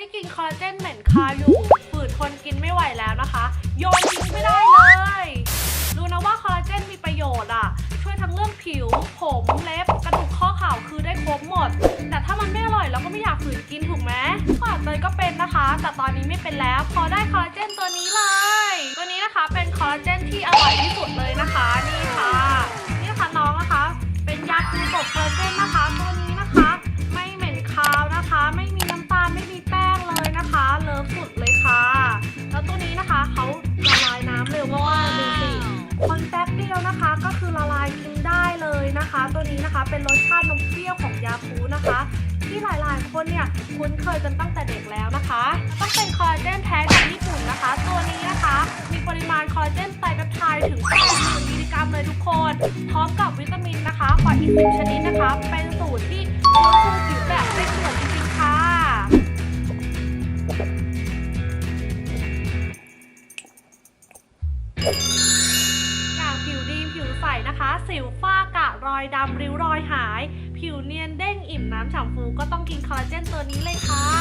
ที่กินคอลลาเจนเหม็นคาอยู่ฝืนทนกินไม่ไหวแล้วนะคะ โยนทิ้งไม่ได้เลยรู้นะว่าคอลลาเจนมีประโยชน์อะ ช่วยทั้งเรื่องผิว ผมเล็บกระดูกข้อเข่าคือได้ครบหมด แต่ถ้ามันไม่อร่อยเราก็ไม่อยากฝืนกินถูกไหมก่อนเลยก็เป็นนะคะ แต่ตอนนี้ไม่เป็นแล้ว พอได้คอลลาเจนตัวนี้เลย นะคะ ตัวนี้นะคะเป็นรสชาตินมเปรี้ยวของยาคูนะคะ ที่หลายๆ คนเนี่ยคุ้นเคยกันตั้งแต่เด็กแล้วนะคะ ต้องเป็นคอลลาเจนแท้จากญี่ปุ่นนะคะ ตัวนี้นะคะ มีปริมาณคอลลาเจนไตรเปปไทด์ถึง80มิลลิกรัมเลยทุกคน พร้อมกับวิตามินนะคะกว่าอีก10ชนิดนะคะ เป็นสูตรที่ฟื้นฟูผิวแบบ นะคะ สิวฝ้ากระรอยดำริ้วรอยหาย ผิวเนียนเด้งอิ่มน้ำฉ่ำฟูก็ต้องกินคอลลาเจนตัวนี้เลยค่ะ